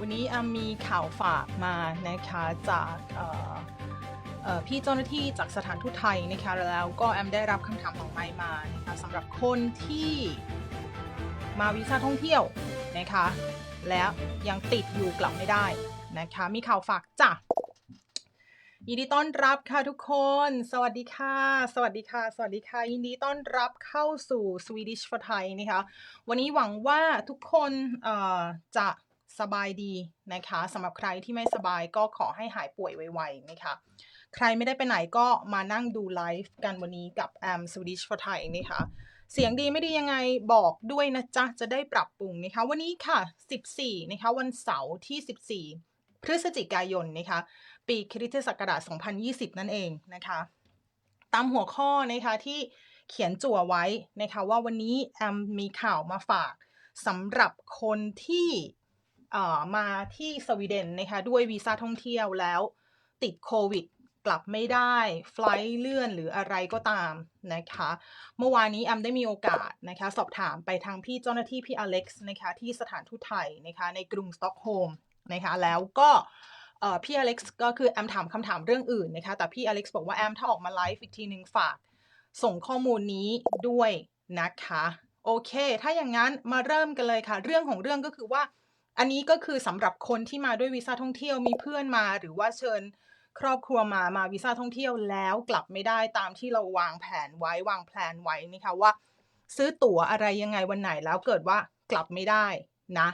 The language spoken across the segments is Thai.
วันนี้อมีข่าวฝากมานะคะจากพี่เจ้าหน้าที่จากสถานทูตไทยนะคะแล้วก็แอมได้รับคำถามของไมมานะคะสำหรับคนที่มาวีซ่าท่องเที่ยวนะคะ แล้วยังติดอยู่กลับไม่ได้นะคะ มีข่าวฝากจ้ะ ยินดีต้อนรับค่ะทุกคน สวัสดีค่ะ สวัสดีค่ะ สวัสดีค่ะ ยินดีต้อนรับเข้าสู่ Swedish for Thai นะคะ วันนี้หวังว่าทุกคนจะสบายดีนะคะสำหรับใครที่ไม่สบายก็ขอให้หายป่วยไวๆนะคะ ใครไม่ได้ไปไหนก็มานั่งดูไลฟ์กันวันนี้กับแอม Swedish for Thai นะคะเสียงดีไม่ดียังไงบอกด้วยนะจ๊ะ จะได้ปรับปรุงนะคะ วันนี้ค่ะ 14 นะคะ วันเสาร์ที่ 14 พฤศจิกายนนะคะปีคริสตศักราช 2020 นั่นเองนะคะตามหัวข้อนะคะที่เขียนจั่วไว้นะคะว่าวันนี้แอมมีข่าวมาฝากสำหรับคนที่เอ่อมาที่สวีเดนนะคะด้วยวีซ่าท่องเที่ยวแล้วติดโควิดกลับไม่ได้ไฟล์เลื่อนหรืออะไรก็ตามนะคะ เมื่อวานนี้แอมได้มีโอกาสนะคะ สอบถามไปทางพี่เจ้าหน้าที่พี่อเล็กซ์นะคะที่สถานทูตไทยนะคะในกรุงสต็อกโฮล์ม นะคะแล้วก็พี่อเล็กซ์ก็คือแอมถามคำถามเรื่องอื่นนะคะแต่พี่อเล็กซ์บอกว่าแอมถ้าออกมาไลฟ์อีกทีหนึ่งฝาก ส่งข้อมูลนี้ด้วยนะคะโอเค ถ้าอย่างนั้นมาเริ่มกันเลยค่ะ เรื่องของเรื่องก็คือว่า อันนี้ก็คือสำหรับคนที่มาด้วยวีซ่าท่องเที่ยวมีเพื่อนมา หรือว่าเชิญครอบครัวมามาวีซ่าท่องเที่ยวแล้วกลับไม่ได้ตามที่เราวางแผนไว้วางแผนไว้นะคะว่า ซื้อตั๋วอะไรยังไงวันไหนแล้วเกิดว่ากลับไม่ได้นะ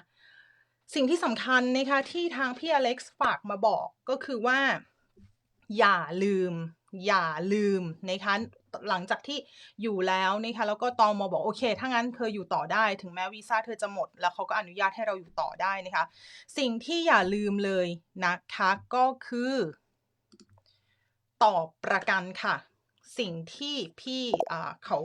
สิ่งที่สำคัญนะคะที่ทางพี่อเล็กซ์ฝากมาบอกก็คือว่า อย่าลืม อย่าลืมนะคะหลังจากที่อยู่แล้วนะคะแล้วก็ตอมบอกโอเค ถ้างั้นเธออยู่ต่อได้ ถึงแม้วีซ่าเธอจะหมด แล้วเขาก็อนุญาตให้เราอยู่ต่อได้นะคะ สิ่งที่อย่าลืมเลยนะคะก็คือ ต่อประกันค่ะ สิ่งที่พี่เขา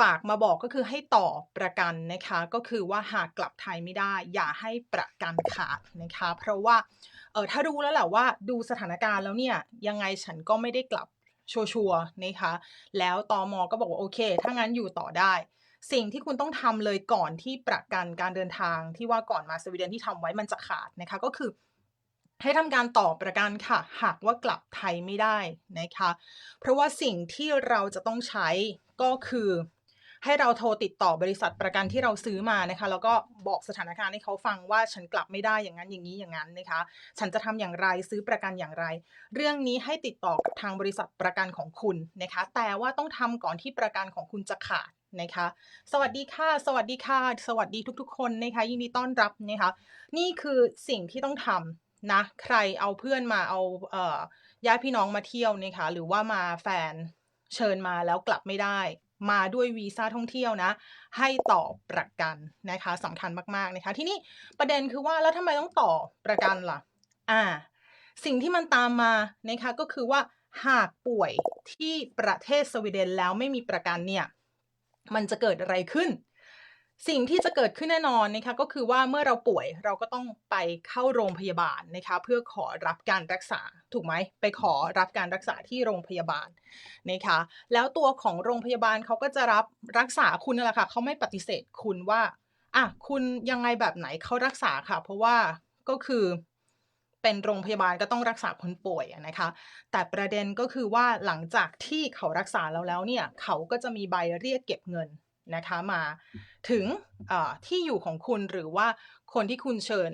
ฝากมาบอกก็คือให้ต่อประกันนะคะ ก็คือว่าหากกลับไทยไม่ได้ อย่าให้ประกันขาดนะคะ เพราะว่าเออถ้ารู้แล้วแหละว่าดูสถานการณ์แล้วเนี่ยยังไงฉันก็ไม่ได้กลับชัวร์ๆนะคะ แล้วตอมอก็บอกว่าโอเค ถ้างั้นอยู่ต่อได้ สิ่งที่คุณต้องทำเลยก่อนที่ประกันการเดินทางที่ว่าก่อนมาสวีเดนที่ทำไว้มันจะขาดนะคะ ก็คือให้ทำการต่อประกันค่ะ หากว่ากลับไทยไม่ได้นะคะ เพราะว่าสิ่งที่เราจะต้องใช้ก็คือ ให้เราโทรติดต่อบริษัทประกันที่เราซื้อมานะคะ แล้วก็บอกสถานการณ์ให้เขาฟังว่าฉันกลับไม่ได้อย่างนั้นอย่างนี้อย่างนั้นนะคะ ฉันจะทำอย่างไรซื้อประกันอย่างไร เรื่องนี้ให้ติดต่อกับทางบริษัทประกันของคุณนะคะ แต่ว่าต้องทำก่อนที่ประกันของคุณจะขาดนะคะ สวัสดีค่ะ สวัสดีค่ะ สวัสดีทุกๆ คนนะคะ ยินดีต้อนรับนะคะ นี่คือสิ่งที่ต้องทำนะ ใครเอาเพื่อนมาเอาเอ่อญาติพี่น้องมาเที่ยวนะคะ หรือว่ามาแฟนเชิญมาแล้วกลับไม่ได้ มาด้วยวีซ่าท่องเที่ยวนะ ให้ต่อประกันนะคะสำคัญมากๆนะคะ ที่นี่ประเด็นคือว่าแล้วทำไมต้องต่อประกันล่ะ อ่า สิ่งที่มันตามมานะคะก็คือว่าหากป่วยที่ประเทศสวีเดนแล้วไม่มีประกันเนี่ย มันจะเกิดอะไรขึ้น สิ่งที่จะเกิดขึ้นแน่นอนนะคะก็คือว่าเมื่อเราป่วยเราก็ต้องไปเข้าโรงพยาบาลนะคะเพื่อขอรับการรักษาถูกไหมไปขอรับการรักษาที่โรงพยาบาลนะคะแล้วตัวของโรงพยาบาลเขาก็จะรับรักษาคุณนั่นแหละค่ะเขาไม่ปฏิเสธคุณว่าอะคุณยังไงแบบไหนเขารักษาค่ะ เพราะว่าก็คือเป็นโรงพยาบาลก็ต้องรักษาคนป่วยนะคะ แต่ประเด็นก็คือว่าหลังจากที่เขารักษาเราแล้วเนี่ยเขาก็จะมีใบเรียกเก็บเงิน นะคะมาถึงเอ่อที่อยู่ของคุณหรือว่าคนที่คุณเชิญ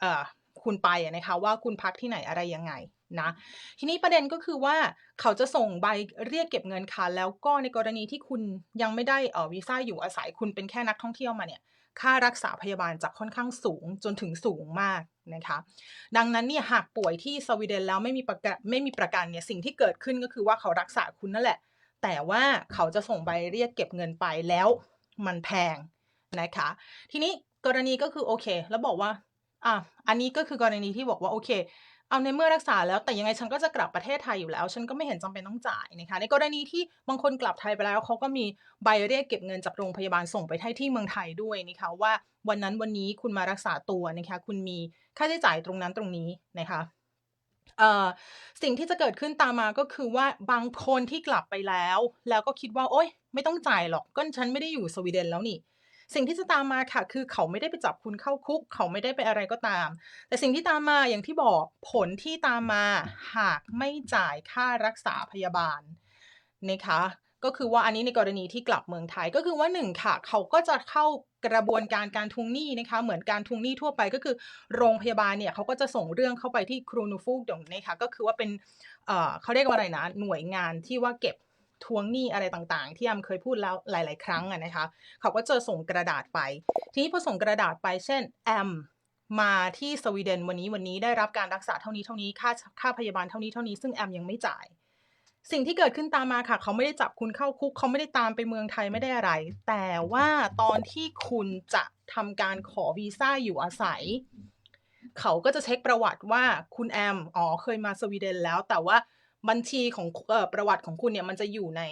เอ่อคุณไปอะนะคะว่าคุณพักที่ไหนอะไรยังไงนะทีนี้ประเด็นก็คือว่าเขาจะส่งใบเรียกเก็บเงินค่ะ แล้วก็ในกรณีที่คุณยังไม่ได้เอ่อวีซ่าอยู่อาศัยคุณเป็นแค่นักท่องเที่ยวมาเนี่ยค่ารักษาพยาบาลจะค่อนข้างสูงจนถึงสูงมากนะคะ ดังนั้นเนี่ยหากป่วยที่สวีเดนแล้วไม่มีประกันไม่มีประกันเนี่ยสิ่งที่เกิดขึ้นก็คือว่าเขารักษาคุณนั่นแหละ แต่ว่าเขาจะส่งใบเรียกเก็บเงินไปแล้วมันแพงนะคะ ทีนี้กรณีก็คือโอเค แล้วบอกว่าอะอันนี้ก็คือกรณีที่บอกว่าโอเค เอาในเมื่อรักษาแล้วแต่ยังไงฉันก็จะกลับประเทศไทยอยู่แล้ว ฉันก็ไม่เห็นจำเป็นต้องจ่ายนะคะ ในกรณีที่บางคนกลับไทยไปแล้วเขาก็มีใบเรียกเก็บเงินจากโรงพยาบาลส่งไปให้ที่เมืองไทยด้วยนะคะว่าวันนั้นวันนี้คุณมารักษาตัวนะคะคุณมีค่าใช้จ่ายตรงนั้นตรงนี้นะคะ สิ่งที่จะเกิดขึ้นตามมาก็คือว่าบางคนที่กลับไปแล้ว แล้วก็คิดว่า โอ๊ย ไม่ต้องจ่ายหรอกก็ฉันไม่ได้อยู่สวีเดนแล้วนี่ สิ่งที่จะตามมาค่ะ คือเขาไม่ได้ไปจับคุณเข้าคุก เขาไม่ได้ไปอะไรก็ตาม แต่สิ่งที่ตามมาอย่างที่บอกผลที่ตามมาหากไม่จ่ายค่ารักษาพยาบาลนะคะ ก็คือว่าอันนี้ในกรณีที่กลับเมืองไทยก็คือว่าหนึ่งค่ะ เขาก็จะเข้ากระบวนการการทวงหนี้นะคะเหมือนการทวงหนี้ทั่วไปก็คือ โรงพยาบาลเนี่ยเขาก็จะส่งเรื่องเข้าไปที่ครูนูฟูกดงนะคะก็คือว่าเป็นเอ่อเขาเรียกว่าอะไรนะหน่วยงานที่ว่าเก็บทวงหนี้อะไรต่างๆ ที่แอมเคยพูดแล้วหลาย ๆ ครั้งอะนะคะ เขาก็จะส่งกระดาษไป ทีนี้พอส่งกระดาษไป เช่นแอมมาที่สวีเดนวันนี้วันนี้ได้รับการรักษาเท่านี้เท่านี้ค่าค่าพยาบาลเท่านี้เท่านี้ซึ่งแอมยังไม่จ่าย สิ่งที่เกิดขึ้นตามมาค่ะ เขาไม่ได้จับคุณเข้าคุก เขาไม่ได้ตามไปเมืองไทยไม่ได้อะไร แต่ว่าตอนที่คุณจะทำการขอวีซ่าอยู่อาศัย เขาก็จะเช็คประวัติว่าคุณแอมอ๋อเคยมาสวีเดนแล้ว แต่ว่าบัญชีของเอ่อประวัติของคุณเนี่ยมันจะอยู่ใน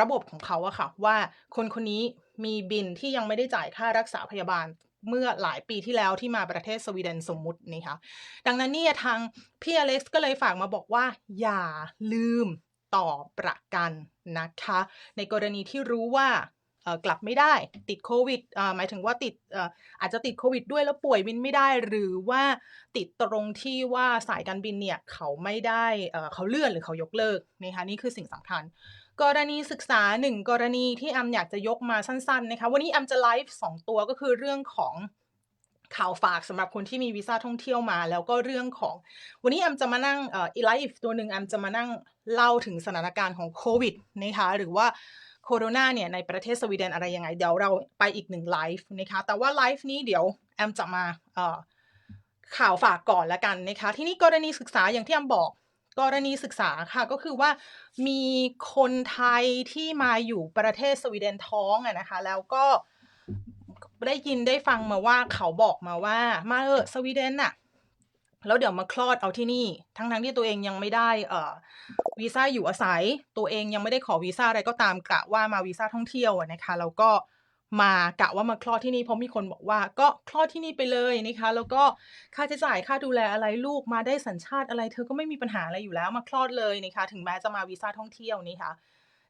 ระบบของเขาอะค่ะ ว่าคนคนนี้มีบินที่ยังไม่ได้จ่ายค่ารักษาพยาบาล เมื่อหลายปีที่แล้วที่มาประเทศสวีเดนสมมุตินะคะดังนั้นเนี่ยทางพี่อเล็กซ์ก็เลยฝากมาบอกว่า อย่าลืมต่อประกันนะคะ ในกรณีที่รู้ว่ากลับไม่ได้ติดโควิดหมายถึงว่าติดอาจจะติดโควิดด้วยแล้วป่วยบินไม่ได้ หรือว่าติดตรงที่ว่าสายการบินเนี่ยเขาไม่ได้เขาเลื่อนหรือเขายกเลิกนะคะนี่คือสิ่งสำคัญ กรณีศึกษาหนึ่งกรณีที่แอมอยากจะยกมาสั้นๆนะคะวันนี้แอมจะไลฟ์สองตัวก็คือเรื่องของข่าวฝากสำหรับคนที่มีวีซ่าท่องเที่ยวมา แล้วก็เรื่องของ วันนี้แอมจะมานั่งเอ่อไลฟ์ตัวหนึ่งแอมจะมานั่งเล่าถึงสถานการณ์ของโควิดนะคะหรือว่าโคโรนาเนี่ยในประเทศสวีเดนอะไรยังไง เดี๋ยวเราไปอีกหนึ่งไลฟ์นะคะแต่ว่าไลฟ์นี้เดี๋ยวแอมจะมาเอ่อข่าวฝากก่อนละกันนะคะที่นี่กรณีศึกษาอย่างที่แอมบอก กรณีศึกษาค่ะก็คือว่ามีคนไทยที่มาอยู่ประเทศสวีเดนท้องอะนะคะ แล้วก็ได้ยินได้ฟังมาว่าเขาบอกมาว่า มาเออสวีเดนน่ะแล้วเดี๋ยวมาคลอดเอาที่นี่ ทั้งทั้งที่ตัวเองยังไม่ได้เอ่อวีซ่าอยู่อาศัย ตัวเองยังไม่ได้ขอวีซ่าอะไรก็ตามกะว่ามาวีซ่าท่องเที่ยวนะคะ แล้วก็ มากะว่ามาคลอดที่นี่เพราะมีคนบอกว่าก็คลอดที่นี่ไปเลยนะคะ แล้วก็ค่าใช้จ่ายค่าดูแลอะไรลูกมาได้สัญชาติอะไร เธอก็ไม่มีปัญหาอะไรอยู่แล้วมาคลอดเลยนะคะ ถึงแม้จะมาวีซ่าท่องเที่ยวนี่ค่ะ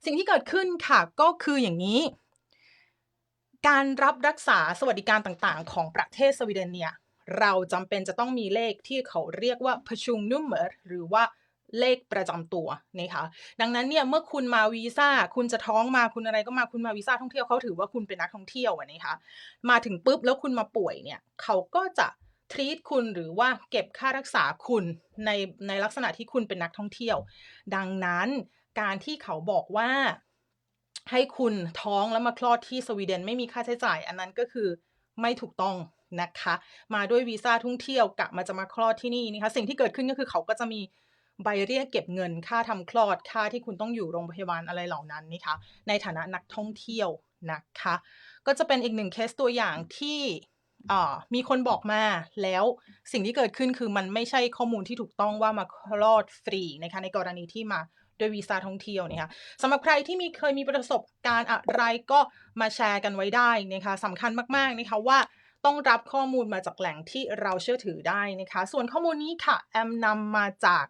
สิ่งที่เกิดขึ้นค่ะก็คืออย่างนี้ การรับรักษาสวัสดิการต่างๆ ของประเทศสวีเดนเนี่ยเราจำเป็นจะต้องมีเลขที่เขาเรียกว่า p e r s o n n u m m e r หรือว่า เลขประจำตัวนะคะดังนั้นเนี่ยเมื่อคุณมาวีซ่าคุณจะท้องมาคุณอะไรก็มาคุณมาวีซ่าท่องเที่ยวเขาถือว่าคุณเป็นนักท่องเที่ยวนะคะมาถึงปุ๊บแล้วคุณมาป่วยเนี่ยเขาก็จะทรีตคุณหรือว่าเก็บค่ารักษาคุณในในลักษณะที่คุณเป็นนักท่องเที่ยว ดังนั้นการที่เขาบอกว่าให้คุณท้องแล้วมาคลอดที่สวีเดนไม่มีค่าใช้จ่าย อันนั้นก็คือไม่ถูกต้องนะคะ มาด้วยวีซ่าท่องเที่ยวกะมาจะมาคลอดที่นี่นะคะสิ่งที่เกิดขึ้นก็คือเขาก็จะมี ใบเรียกเก็บเงินค่าทำคลอดค่าที่คุณต้องอยู่โรงพยาบาลอะไรเหล่านั้นนะคะในฐานะนักท่องเที่ยวนะคะ ก็จะเป็นอีกหนึ่งเคสตัวอย่างที่มีคนบอกมาแล้วสิ่งที่เกิดขึ้นคือมันไม่ใช่ข้อมูลที่ถูกต้องว่ามาคลอดฟรีนะคะในกรณีที่มาด้วยวีซ่าท่องเที่ยวนะคะสำหรับใครที่มีเคยมีประสบการณ์อะไรก็มาแชร์กันไว้ได้นะคะสำคัญมากๆนะคะว่าต้องรับข้อมูลมาจากแหล่งที่เราเชื่อถือได้นะคะ ส่วนข้อมูลนี้ค่ะ แอมนำมาจาก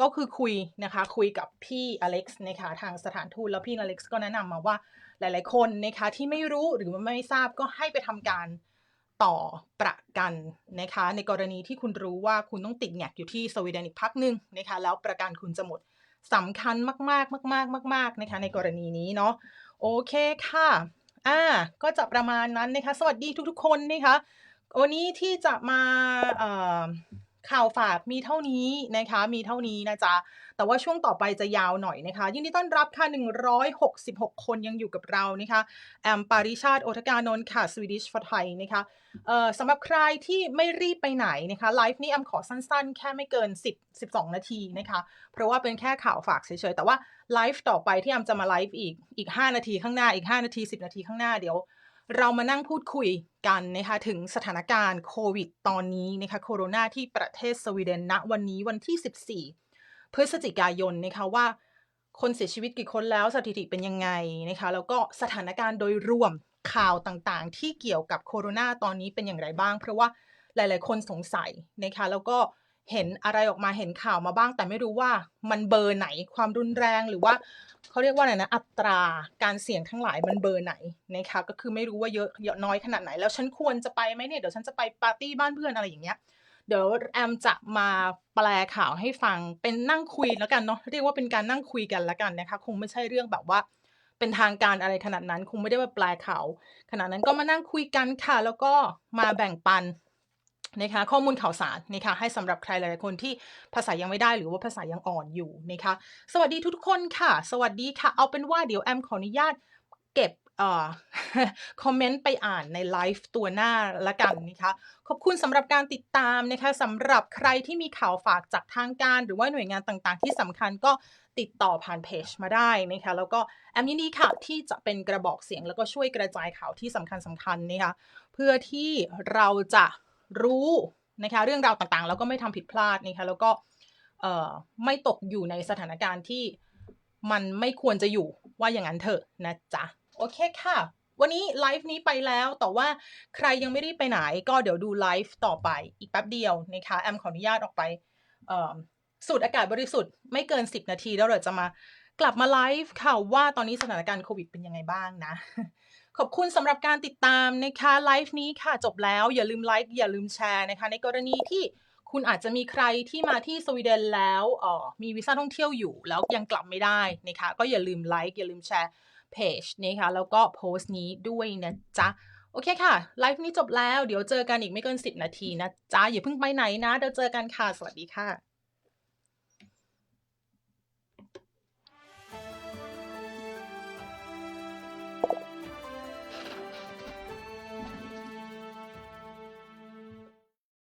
ก็คือคุยนะคะคุยกับพี่อเล็กซ์นะคะทางสถานทูตแล้วพี่อเล็กซ์ก็แนะนำมาว่าหลาย ๆ คนนะคะที่ไม่รู้หรือไม่ทราบก็ให้ไปทำการต่อประกันนะคะในกรณีที่คุณรู้ว่าคุณต้องติดแงกอยู่ที่สวีเดนอีกพักหนึ่งนะคะแล้วประกันคุณจะหมดสำคัญมาก ๆ มาก ๆ มาก ๆ นะคะ ในกรณีนี้เนาะโอเคค่ะอ่าก็จะประมาณนั้นนะคะ สวัสดีทุก ๆ คนนะคะ วันนี้ที่จะมา ข่าวฝากมีเท่านี้นะคะ มีเท่านี้นะจ๊ะ แต่ว่าช่วงต่อไปจะยาวหน่อยนะคะ ยินดีต้อนรับค่ะ 166 คนยังอยู่กับเรานะคะ แอมปาริชาติโอทกานนท์ค่ะสวีดิชฟอร์ไทยนะคะเอ่อสำหรับใครที่ไม่รีบไปไหนนะคะ ไลฟ์นี้แอมขอสั้นๆ แค่ไม่เกิน 10 12 นาทีนะคะ เพราะว่าเป็นแค่ข่าวฝากเฉยๆ แต่ว่าไลฟ์ต่อไปที่แอมจะมาไลฟ์อีกอีก 5 นาทีข้างหน้าอีก 5 นาที 10 นาทีข้างหน้าเดี๋ยว เรามานั่งพูดคุยกันนะคะถึงสถานการณ์โควิดตอนนี้นะคะโคโรนาที่ประเทศสวีเดนณวันนี้วันที่ 14 พฤศจิกายนนะคะว่าคนเสียชีวิตกี่คนแล้วสถิติเป็นยังไงนะคะแล้วก็สถานการณ์โดยรวมข่าวต่างๆ ที่เกี่ยวกับโคโรนาตอนนี้เป็นอย่างไรบ้าง เพราะว่าหลาย ๆ คนสงสัยนะคะแล้วก็ เห็นอะไรออกมาเห็นข่าวมาบ้าง แต่ไม่รู้ว่ามันเบอร์ไหนความรุนแรงหรือว่าเขาเรียกว่าอะไรนะอัตราการเสี่ยงทั้งหลายมันเบอร์ไหนนะคะก็คือไม่รู้ว่าเยอะเยอะน้อยขนาดไหน แล้วฉันควรจะไปไหมเนี่ยเดี๋ยวฉันจะไปปาร์ตี้บ้านเพื่อนอะไรอย่างเงี้ยเดี๋ยวแอมจะมาแปลข่าวให้ฟังเป็นนั่งคุยแล้วกันเนาะเรียกว่าเป็นการนั่งคุยกันแล้วกันนะคะคงไม่ใช่เรื่องแบบว่าเป็นทางการอะไรขนาดนั้น คงไม่ได้ว่าแปลข่าวขนาดนั้นก็มานั่งคุยกันค่ะ แล้วก็มาแบ่งปัน นะคะข้อมูลข่าวสารนะคะให้สำหรับใครหลายๆคนที่ภาษายังไม่ได้หรือว่าภาษายังอ่อนอยู่นะคะสวัสดีทุกๆคนค่ะ สวัสดีค่ะ เอาเป็นว่าเดี๋ยวแอมขออนุญาตเก็บอคอมเมนต์ไปอ่านในไลฟ์ตัวหน้าละกันนะคะขอบคุณสำหรับการติดตามนะคะสำหรับใครที่มีข่าวฝากจากทางการ หรือว่าหน่วยงานต่างๆ ที่สำคัญก็ติดต่อผ่านเพจมาได้นะคะแล้วก็แอมยินดีค่ะที่จะเป็นกระบอกเสียงแล้วก็ช่วยกระจายข่าวที่สำคัญสำคัญนะคะเพื่อที่เราจะ รู้นะคะเรื่องราวต่างๆ แล้วก็ไม่ทำผิดพลาดนะคะแล้วก็ไม่ตกอยู่ในสถานการณ์ที่มันไม่ควรจะอยู่ว่าอย่างนั้นเถอะนะจ๊ะ โอเคค่ะ วันนี้ไลฟ์นี้ไปแล้วแต่ว่าใครยังไม่ได้ไปไหนก็เดี๋ยวดูไลฟ์ต่อไปอีกแป๊บเดียวนะคะแอมขออนุญาตออกไปสูดอากาศบริสุทธิ์ไม่เกิน 10 นาทีแล้วเดี๋ยวจะมากลับมาไลฟ์ค่ะว่าตอนนี้สถานการณ์โควิดเป็นยังไงบ้างนะ ขอบคุณสำหรับการติดตามนะคะไลฟ์นี้ค่ะจบแล้วอย่าลืมไลค์อย่าลืมแชร์นะคะ ในกรณีที่คุณอาจจะมีใครที่มาที่สวีเดนแล้วออมีวีซ่าท่องเที่ยวอยู่ แล้วยังกลับไม่ได้นะคะ ก็อย่าลืมไลค์อย่าลืมแชร์เพจนะคะแล้วก็โพสต์นี้ด้วยนะจ๊ะโอเคค่ะ ไลฟ์นี้จบแล้ว เดี๋ยวเจอกันอีกไม่เกิน 10 นาทีนะจ๊ะ อย่าเพิ่งไปไหนนะ เดี๋ยวเจอกันค่ะ สวัสดีค่ะ